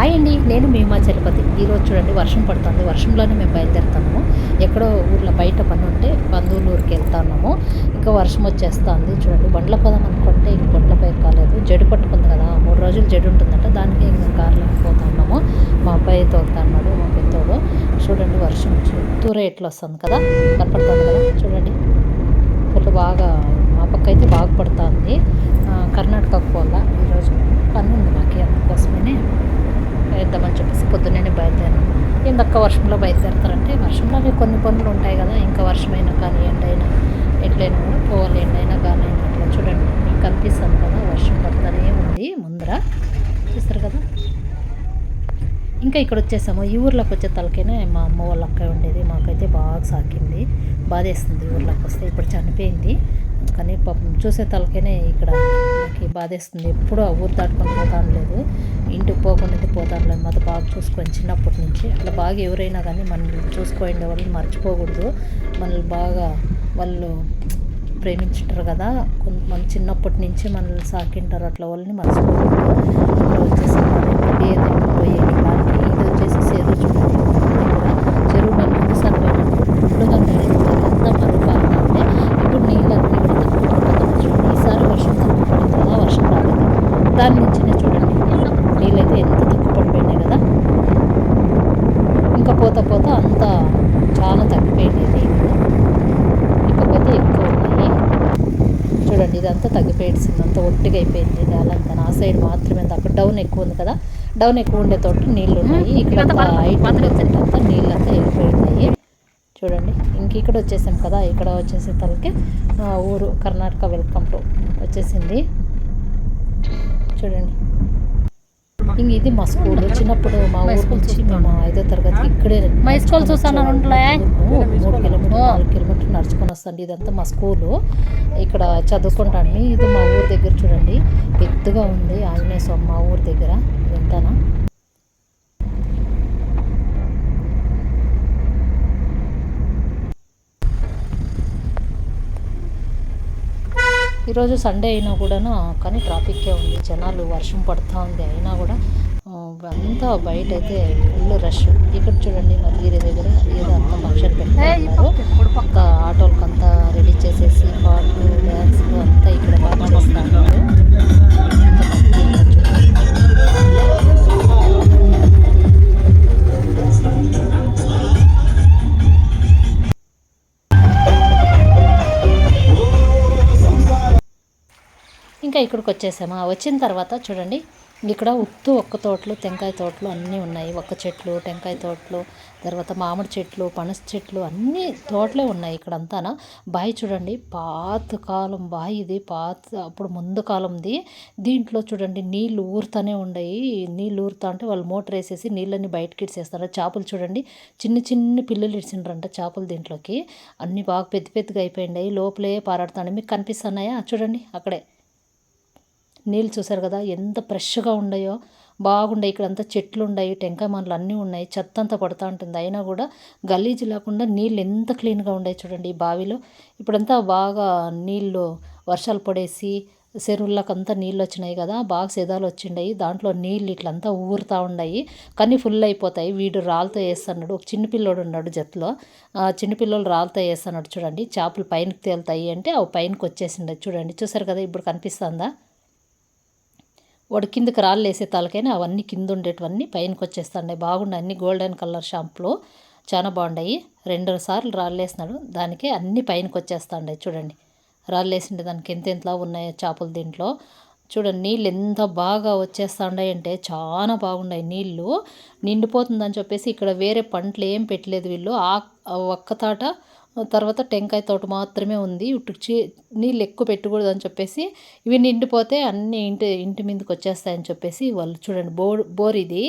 Hi అండి నేను మేమా చలపతి. ఈరోజు చూడండి వర్షం పడుతుంది. వర్షంలోనే మేము బయలుదేరుతాము ఎక్కడో ఊర్లో బయట పని ఉంటే బంధువుల ఊరికి వెళ్తున్నాము ఇంకా వర్షం వచ్చేస్తుంది. చూడండి బండ్ల పదం అనుకుంటే ఇంక బండ్లపై కాలేదు. జడు పట్టుకుంది కదా మూడు రోజులు జడు ఉంటుందంట. దానికి ఇంకా కార్లో పోతున్నాము మా అబ్బాయి తోలుతున్నాడు మా పెద్దోడు. చూడండి వర్షం చుట్టూర ఎట్లా వస్తుంది కదా కనపడుతుంది కదా. చూడండి ఫుల్ బాగా మా పక్క అయితే బాగా పడుతుంది. కర్ణాటకకు పోలా ఈరోజు పని ఉంది మాకు అందుకోసమనే. వేద్దామని చెప్పేసి పొద్దున్నే బయలుదేరాను. ఇందక్క వర్షంలో బయలుదేరుతారంటే వర్షంలో కొన్ని పనులు ఉంటాయి కదా ఇంకా వర్షమైనా కానీ ఎండైనా ఎట్లయినా కూడా పోవాలి ఎండైనా కానీ అట్లా చూడండి. మీకు కనిపిస్తుంది కదా వర్షం పడుతూనే ఉంది ముందర. చూస్తారు కదా? ఇంకా ఇక్కడ వచ్చేసాము. ఈ ఊర్లోకి వచ్చే తలకైనా మా అమ్మ వాళ్ళ అక్క ఉండేది. మాకైతే బాగా సాకింది. బాధేస్తుంది ఊర్లోకి వస్తే. ఇప్పుడు చనిపోయింది. కానీ పాపం చూసే తలకైనా ఇక్కడ నాకు బాధేస్తుంది. ఎప్పుడూ ఆ ఊరు దాటుకొని పోతాను లేదు. ఇంటికి పోకుండా పోతాను లేదు. మాతో బాగా చూసుకొని చిన్నప్పటి నుంచి. అట్లా బాగా ఎవరైనా కానీ మనల్ని చూసుకోండి వాళ్ళని మర్చిపోకూడదు. మనల్ని బాగా వాళ్ళు ప్రేమించుంటారు కదా. కొంతమంది చిన్నప్పటి నుంచి మనల్ని సాకింటారు. అట్లా వాళ్ళని మర్చిపోకూడదు. వచ్చేసి ఏదైనా పోయేది కానీ ఇది వచ్చేసి చెరువు చూడండి కూడా చెరువు మేము ముందుసారి పోయినప్పుడు ఫుల్గా అంతా మరుగుపారుతుంటే ఇప్పుడు నీళ్ళన్నీ కూడా తక్కువ చూడండి ఈసారి వర్షం తక్కువ పడింది కదా వర్షం రాలేదు దాని నుంచినే చూడండి నీళ్ళైతే ఎంత తక్కువ పడిపోయినాయి కదా ఇంకా పోతా పోతా అంతా చాలా తగ్గిపోయింది నీళ్ళు ఇకపోతే ఎక్కువ ఉన్నాయి చూడండి ఇదంతా తగ్గిపోయింది అంతా ఒట్టిగా అయిపోయింది నేలంతా. నా సైడ్ మాత్రమే. అక్కడ డౌన్ ఎక్కువ ఉంది కదా. డౌన్ ఎక్కువ ఉండే తోట నీళ్ళు ఉన్నాయి ఇక్కడ అంతా నీళ్ళు అంతా వెళ్ళిపోయినాయి. చూడండి. ఇంక ఇక్కడ వచ్చేసాం కదా. ఇక్కడ వచ్చేసే తలకి ఆ, ఊరు కర్ణాటక వెల్కమ్ టు వచ్చేసింది. చూడండి. ఇంక ఇది మా స్కూల్. చిన్నప్పుడు మా ఊరు మేము తరగతి ఇక్కడే మా స్కూల్ ఉండలే మూడు కిలోమీటర్ నాలుగు కిలోమీటర్లు నడుచుకొని వస్తుంది ఇదంతా మా స్కూలు. ఇక్కడ చదువుకుంటాను. ఇది మా ఊరు దగ్గర చూడండి. పెద్దగా ఉంది. ఆంజనేయ స్వామి మా ఊరు దగ్గర. ఇదంతానా? ఈరోజు సండే అయినా కూడాను కానీ ట్రాఫిక్కే ఉంది. జనాలు వర్షం పడుతూ ఉంది. అయినా కూడా అంతా బయట అయితే ఫుల్ రష్. ఇక్కడ చూడండి మధుగిరి దగ్గర ఏదో అంతా ఫంక్షన్ పెట్టుకుంటున్నారు. అంతా ఆటోలకు అంతా రెడీ చేసేసి పాటలు డ్యాన్స్లు అంతా ఇక్కడ బాగా చేస్తున్నారు. చూడండి. ఇంకా ఇక్కడికి వచ్చేసామా? వచ్చిన తర్వాత చూడండి ఇక్కడ ఉత్తు ఒక్క తోటలు టెంకాయ తోటలు అన్నీ ఉన్నాయి. ఒక్క చెట్లు టెంకాయ తోటలు తర్వాత మామిడి చెట్లు పనస చెట్లు అన్నీ తోటలే ఉన్నాయి ఇక్కడ అంతానా బావి చూడండి పాత కాలం బావి ఇది పాత అప్పుడు ముందు కాలంది. దీంట్లో చూడండి నీళ్ళు ఊరుతానే ఉన్నాయి నీళ్ళు ఊరుతా అంటే వాళ్ళు మోటార్ వేసేసి నీళ్ళని బయటకి ఇడిసేస్తారు. చేపలు చూడండి చిన్న చిన్న పిల్లలు ఇడిచిండ్రంట చేపలు దీంట్లోకి. అన్నీ బాగా పెద్ద పెద్దగా అయిపోయినాయి. లోపలే పారాడుతాయి మీకు కనిపిస్తున్నాయా? చూడండి అక్కడే. నీళ్ళు చూసారు కదా ఎంత ఫ్రెష్గా ఉన్నాయో బాగుండే ఇక్కడ అంతా చెట్లు ఉన్నాయి టెంకాయ మనలు అన్నీ ఉన్నాయి. చెత్త అంతా పడుతూ ఉంటుంది. అయినా కూడా గలీజు లేకుండా నీళ్ళు ఎంత క్లీన్గా ఉన్నాయి చూడండి ఈ బావిలో. ఇప్పుడంతా బాగా నీళ్ళు వర్షాలు పడేసి చెరువులకు అంతా నీళ్ళు వచ్చినాయి కదా బాగా సెదాలు వచ్చిండాయి. దాంట్లో నీళ్ళు ఇట్లంతా ఊరుతూ ఉన్నాయి. కానీ ఫుల్ అయిపోతాయి. వీడు రాళ్ళతో వేస్తున్నాడు. ఒక చిన్న పిల్లోడు ఉన్నాడు జతలో. చిన్నపిల్లలు చిన్న రాళ్ళతో వేస్తున్నాడు చూడండి. చేపలు పైనకి తేలుతాయి అంటే అవి పైనకి వచ్చేసిండే చూడండి. చూసారు కదా ఇప్పుడు కనిపిస్తుందా? వాడు కిందకి రాళ్ళు వేసే తలకైనా అవన్నీ కింద ఉండేటివన్నీ పైనకి వచ్చేస్తాయి బాగున్నాయి. అన్ని గోల్డెన్ కలర్ షాంపులు. చాలా బాగున్నాయి రెండు సార్లు రాళ్ళు వేసినాడు. దానికే అన్ని పైనకి వచ్చేస్తాయి చూడండి. రాళ్ళు వేసిండే దానికి ఎంతెంతలా ఉన్నాయో చేపలు దీంట్లో. చూడండి నీళ్ళు ఎంత బాగా వచ్చేస్తాండాయి అంటే చాలా బాగున్నాయి నీళ్ళు. నిండిపోతుందని చెప్పేసి ఇక్కడ వేరే పంటలు ఏం పెట్టలేదు వీళ్ళు. ఆ ఒక్కతాట ఒక్క తర్వాత టెంకాయ తోట మాత్రమే ఉంది. ఇటు నీళ్ళు ఎక్కువ పెట్టకూడదు అని చెప్పేసి ఇవి నిండిపోతే అన్ని ఇంటి ఇంటి మీదకి వచ్చేస్తాయని చెప్పేసి వాళ్ళు చూడండి బోర్ బోర్ ఇది.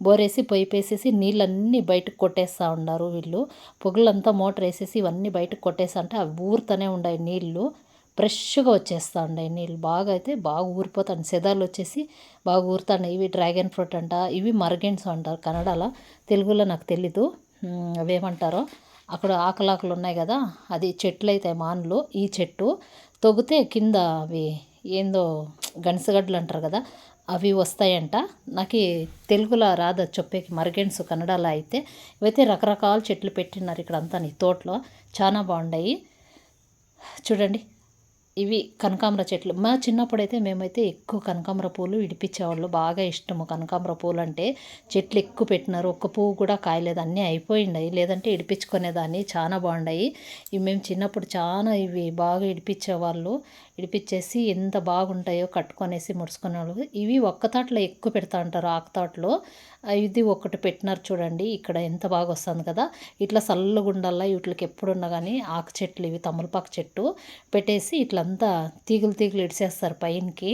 బోరేసి వేసి నీళ్ళన్నీ బయటకు కొట్టేస్తూ ఉన్నారు వీళ్ళు. పొగలంతా మోటార్ వేసేసి ఇవన్నీ బయటకు కొట్టేస్తా అంటే అవి ఊరుతూనే ఉన్నాయి నీళ్ళు. ఫ్రెష్గా వచ్చేస్తూ ఉన్నాయి నీళ్ళు. బాగా అయితే బాగా ఊరిపోతాయి సెదాలు వచ్చేసి బాగా ఊరుతాయి ఇవి డ్రాగన్ ఫ్రూట్ అంట ఇవి మర్గెన్స్ అంటారు కన్నడలో. తెలుగులో నాకు తెలీదు. అవేమంటారో? అక్కడ ఆకలాకులు ఉన్నాయి కదా అది చెట్లు అయితే మాన్లు. ఈ చెట్టు తొగితే కింద అవి ఏందో గణసగడ్డలు అంటారు కదా అవి వస్తాయంట. నాకు తెలుగులో రాదు చెప్పేకి మర్గెన్స్ కన్నడలో అయితే. ఇవైతే రకరకాల చెట్లు పెట్టినారు ఇక్కడ అంతా నీ తోటలో. చాలా బాగున్నాయి చూడండి. ఇవి కనకాంబర చెట్లు. మా చిన్నప్పుడైతే మేమైతే ఎక్కువ కనకాంబర పూలు విడిపించేవాళ్ళు. బాగా ఇష్టము కనకాంబర పూలు అంటే చెట్లు ఎక్కువ పెట్టినారు. ఒక్క పువ్వు కూడా కాయలేదు. అన్నీ అయిపోయినాయి. లేదంటే ఇడిపించుకునేదాన్ని. చాలా బాగున్నాయి ఇవి మేము చిన్నప్పుడు చాలా ఇవి బాగా ఇడిపించేవాళ్ళు. ఇడిపించేసి ఎంత బాగుంటాయో కట్టుకొనేసి ముడుచుకునే వాళ్ళు ఇవి ఒక్క తాటలో ఎక్కువ పెడతా ఉంటారు ఆకు తాటలో. ఇది ఒకటి పెట్టినారు చూడండి ఇక్కడ ఎంత బాగా వస్తుంది కదా. ఇట్లా చల్లగుండల్లా వీటికి ఎప్పుడున్నా కానీ ఆకు చెట్లు ఇవి తమలపాకు చెట్టు పెట్టేసి ఇట్లంతా తీగలు తీగలు ఇడిసేస్తారు పైనకి.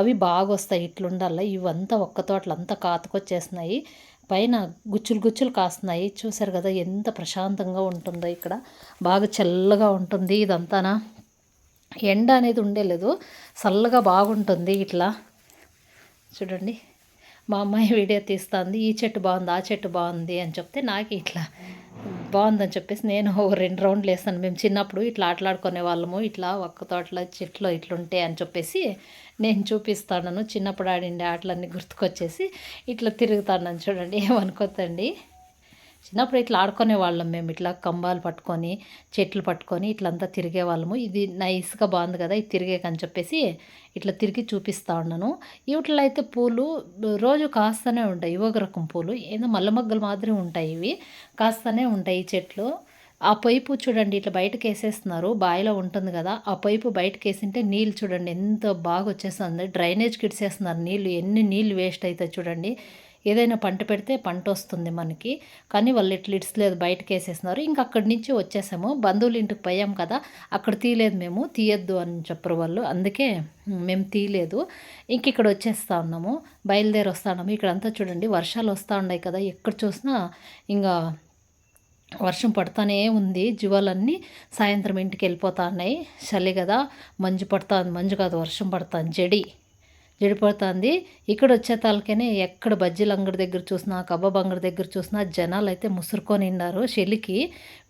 అవి బాగా వస్తాయి ఇట్లుండల్లా. ఇవంతా ఒక్క తోటలు అంతా పైన గుచ్చులు గుచ్చులు కాస్తున్నాయి. చూసారు కదా ఎంత ప్రశాంతంగా ఉంటుందో ఇక్కడ. బాగా చల్లగా ఉంటుంది ఇదంతానా. ఎండ అనేది ఉండేలేదు చల్లగా బాగుంటుంది ఇట్లా. చూడండి. మా అమ్మాయి వీడియో తీస్తుంది. ఈ చెట్టు బాగుంది? ఆ చెట్టు బాగుంది అని చెప్తే నాకు ఇట్లా బాగుందని చెప్పేసి నేను రెండు రౌండ్లు వేస్తాను. మేము చిన్నప్పుడు ఇట్లా ఆటలాడుకునే వాళ్ళము. ఇట్లా ఒక్క తోటలో చెట్లు ఇట్లుంటాయి అని చెప్పేసి నేను చూపిస్తాను చిన్నప్పుడు ఆడిండే ఆటలన్నీ గుర్తుకొచ్చేసి ఇట్లా తిరుగుతాను చూడండి. ఏమనుకోద్దండి? చిన్నప్పుడు ఇట్లా ఆడుకునే వాళ్ళం మేము. ఇట్లా కంబాలు పట్టుకొని చెట్లు పట్టుకొని ఇట్లంతా తిరిగే వాళ్ళము. ఇది నైస్గా బాగుంది కదా ఇది తిరిగేకని చెప్పేసి ఇట్లా తిరిగి చూపిస్తా ఉన్నాను. వీటిలో అయితే పూలు రోజు కాస్తూనే ఉంటాయి. ఇవొక రకం పూలు. ఏదో మల్లమగ్గలు మాదిరి ఉంటాయి ఇవి. కాస్తూనే ఉంటాయి ఈ చెట్లు. ఆ పైపు చూడండి ఇట్లా బయటకు వేసేస్తున్నారు బావిలో ఉంటుంది కదా ఆ పైపు బయటకు వేసింటే నీళ్ళు చూడండి ఎంత బాగా వచ్చేస్తుంది కిడ్స్ వేస్తున్నారు నీళ్ళు. ఎన్ని నీళ్ళు వేస్ట్ అవుతాయి చూడండి. ఏదైనా పంట పెడితే పంట వస్తుంది మనకి. కానీ వాళ్ళు ఇట్లా ఇడ్స్లేదు బయటకు వేసేసినారు ఇంక అక్కడి నుంచి వచ్చేసాము. బంధువుల ఇంటికి పోయాం కదా అక్కడ తీయలేదు మేము. తీయద్దు అని చెప్పరు వాళ్ళు. అందుకే మేము తీయలేదు. ఇంక ఇక్కడ వచ్చేస్తా ఉన్నాము. బయలుదేరి వస్తా ఉన్నాము. ఇక్కడంతా చూడండి వర్షాలు వస్తూ ఉన్నాయి కదా. ఎక్కడ చూసినా ఇంకా వర్షం పడుతూనే ఉంది. జీవాలన్నీ సాయంత్రం ఇంటికి వెళ్ళిపోతా ఉన్నాయి. చలి కదా మంజు పడుతుంది. మంజు కాదు వర్షం పడుతుంది. జడి. జడిపోతుంది ఇక్కడ వచ్చే తాలకనే ఎక్కడ బజ్జీల అంగడి దగ్గర చూసినా కబాబ్ అంగడి దగ్గర చూసినా జనాలు అయితే ముసురుకొని ఉన్నారు చెలికి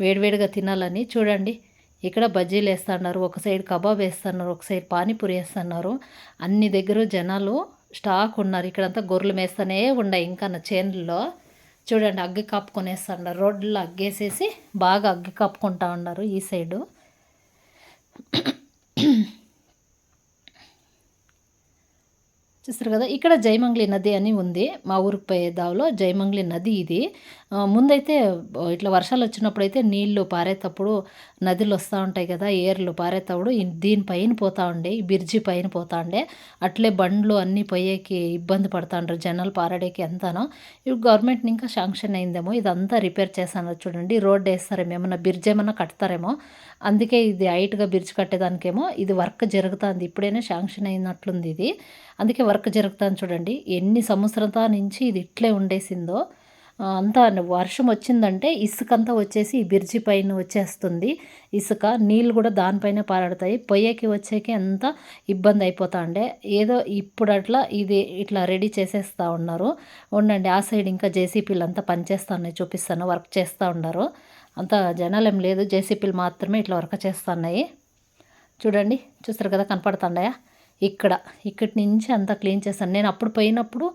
వేడివేడిగా తినాలని చూడండి. ఇక్కడ బజ్జీలు వేస్తున్నారు ఒక సైడ్ కబాబ్ వేస్తున్నారు ఒక సైడ్ పానీపూరి వేస్తున్నారు. అన్ని దగ్గర జనాలు స్టాక్ ఉన్నారు. ఇక్కడంతా గొర్రెలు మేస్తూనే ఉన్నాయి ఇంకా నా చేనుల్లో. చూడండి అగ్గి కాపుకొనేస్తున్నారు రోడ్లో అగ్గేసేసి బాగా అగ్గి కాపుకుంటా ఉన్నారు ఈ సైడు. చూస్తారు కదా ఇక్కడ జయమంగ్లి నది అని ఉంది. మా ఊరికి పోయే దావలో జయమంగ్లి నది ఇది. ముందైతే ఇట్లా వర్షాలు వచ్చినప్పుడు అయితే నీళ్ళు పారేటప్పుడు నదులు వస్తూ ఉంటాయి కదా ఏర్లు పారేటప్పుడు దీని దీనిపైన పోతా ఉండే ఈ బిర్జి పైన పోతా ఉండే. అట్లే బండ్లు అన్నీ పోయేకి ఇబ్బంది పడతా జనాలు పారాడేకి ఎంతనో. ఇవి గవర్నమెంట్ ఇంకా శాంక్షన్ అయిందేమో ఇదంతా రిపేర్ చేస్తాను చూడండి. రోడ్ వేస్తారేమో ఏమన్నా బ్రిడ్జ్ ఏమన్నా కడతారేమో. అందుకే ఇది హైట్గా బ్రిడ్జ్ కట్టేదానికేమో ఇది వర్క్ జరుగుతుంది. ఇప్పుడైనా శాంక్షన్ అయినట్లుంది ఇది. అందుకే వర్క్ జరుగుతుంది చూడండి. ఎన్ని సంవత్సరాల నుంచి ఇది ఇట్లే ఉండేసిందో. అంతా వర్షం వచ్చిందంటే ఇసుక అంతా వచ్చేసి ఈ బ్రిడ్జి పైన వచ్చేస్తుంది. ఇసుక నీళ్ళు కూడా దానిపైన పారాడతాయి. పొయ్యకి వచ్చేకి అంతా ఇబ్బంది అయిపోతా ఉండే ఏదో ఇప్పుడు అట్లా ఇది ఇట్లా రెడీ చేసేస్తూ ఉన్నారు. ఉండండి ఆ సైడ్ ఇంకా జేసీపీలు అంతా పనిచేస్తున్నాయి చూపిస్తాను. వర్క్ చేస్తూ ఉన్నారు. అంత జనాలు ఏం లేదు. జేసీపీలు మాత్రమే ఇట్లా వర్క్ చేస్తున్నాయి. చూడండి చూస్తారు కదా కనపడుతుండయా? ఇక్కడ ఇక్కడి నుంచి అంతా క్లీన్ చేస్తాను. నేను అప్పుడు పోయినప్పుడు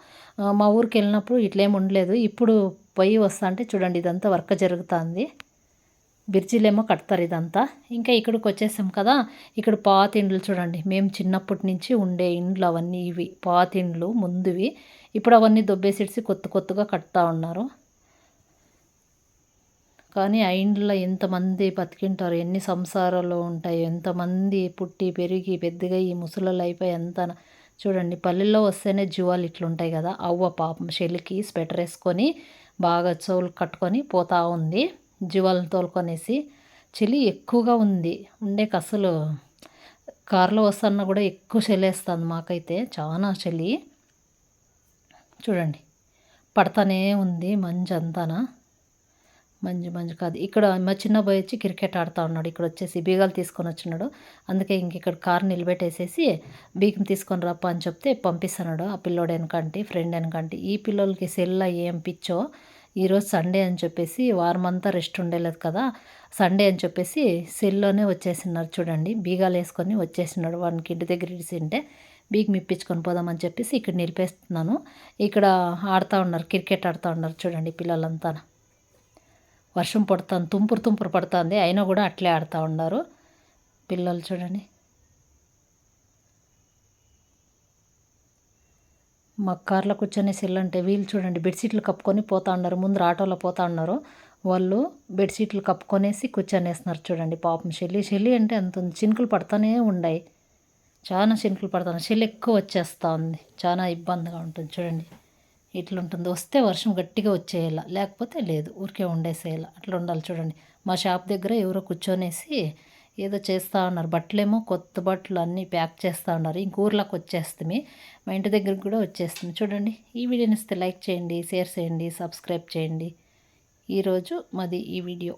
మా ఊరికి వెళ్ళినప్పుడు ఇట్లేం ఉండలేదు. ఇప్పుడు పోయి వస్తా అంటే చూడండి ఇదంతా వర్క్ జరుగుతుంది. బిర్జీలేమో కడతారు ఇదంతా. ఇంకా ఇక్కడికి వచ్చేసాం కదా ఇక్కడ పాత ఇండ్లు చూడండి. మేము చిన్నప్పటి నుంచి ఉండే ఇండ్లు అవన్నీ ఇవి పాత ఇండ్లు ముందువి. ఇప్పుడు అవన్నీ దొబ్బేసిడిసి కొత్త కొత్తగా కడతా ఉన్నారు. కానీ ఆ ఇంట్లో ఎంతమంది బతికింటారు? ఎన్ని సంసారాలు ఉంటాయి? ఎంతమంది పుట్టి పెరిగి పెద్దగా ఈ ముసలలు అయిపోయి ఎంత చూడండి పల్లెల్లో వస్తేనే జీవాలు ఇట్లుంటాయి కదా. అవ్వ పాపం చెలికి స్వెటర్ వేసుకొని బాగా చెవులు కట్టుకొని పోతా ఉంది. జీవాలను తోలుకొనేసి. చలి ఎక్కువగా ఉంది. ఉండేకి అసలు కారులో వస్తున్నా కూడా ఎక్కువ చలి వేస్తుంది మాకైతే. చాలా చలి. చూడండి పడతానే ఉంది మంచి అంతానా మంజు మంజు కాదు. ఇక్కడ మా చిన్న బాయ్ వచ్చి క్రికెట్ ఆడుతూ ఉన్నాడు. ఇక్కడ వచ్చేసి బీగాలు తీసుకొని వచ్చినాడు. అందుకే ఇంక ఇక్కడ కార్ నిలబెట్టేసేసి బీగం తీసుకొని రప్ప అని చెప్తే పంపిస్తున్నాడు. ఆ పిల్లోడు వెనకంటి ఫ్రెండ్ వెనకంటి. ఈ పిల్లోలకి సెల్ ఏం పిచ్చో ఈరోజు సండే అని చెప్పేసి వారం అంతా రెస్ట్ ఉండేలేదు కదా. సండే అని చెప్పేసి సెల్లోనే వచ్చేసినారు చూడండి. బీగాలు వేసుకొని వచ్చేసినాడు వానికి ఇంటి దగ్గర ఇడిసింటే బీగ్ మిప్పించుకొని పోదామని చెప్పేసి ఇక్కడ నిలిపేస్తున్నాను. ఇక్కడ ఆడుతూ ఉన్నారు క్రికెట్ ఆడుతూ ఉన్నారు చూడండి పిల్లలంతా. వర్షం పడుతుంది తుంపురు తుంపురు పడుతుంది. అయినా కూడా అట్లే ఆడుతూ ఉన్నారు. పిల్లలు చూడండి. మా కార్లో కూర్చొని సెల్లంటే వీళ్ళు చూడండి బెడ్షీట్లు కప్పుకొని పోతా ఉన్నారు. ముందు ఆటోలో పోతా ఉన్నారు. వాళ్ళు బెడ్షీట్లు కప్పుకొనేసి కూర్చొనేస్తున్నారు చూడండి. పాపం చెల్లి చెల్లి అంటే అంత ఉంది. చినుకులు పడుతూనే ఉన్నాయి చాలా చినుకులు పడుతున్నాయి చెల్లి ఎక్కువ వచ్చేస్తూ ఉంది. చాలా ఇబ్బందిగా ఉంటుంది చూడండి. ఇట్లుంటుంది వస్తే వర్షం గట్టిగా వచ్చేయాల. లేకపోతే లేదు ఊరికే ఉండేసేయాల. అట్లా ఉండాలి చూడండి. మా షాప్ దగ్గర ఎవరో కూర్చొనేసి ఏదో చేస్తూ ఉన్నారు. బట్టలేమో కొత్త బట్టలు అన్నీ ప్యాక్ చేస్తూ ఉన్నారు. ఇంక ఊర్లోకి వచ్చేస్తుంది. మా ఇంటి దగ్గరికి కూడా వచ్చేస్తుంది. చూడండి. ఈ వీడియోని ఇస్తే లైక్ చేయండి షేర్ చేయండి సబ్స్క్రైబ్ చేయండి. ఈరోజు మాది ఈ వీడియో.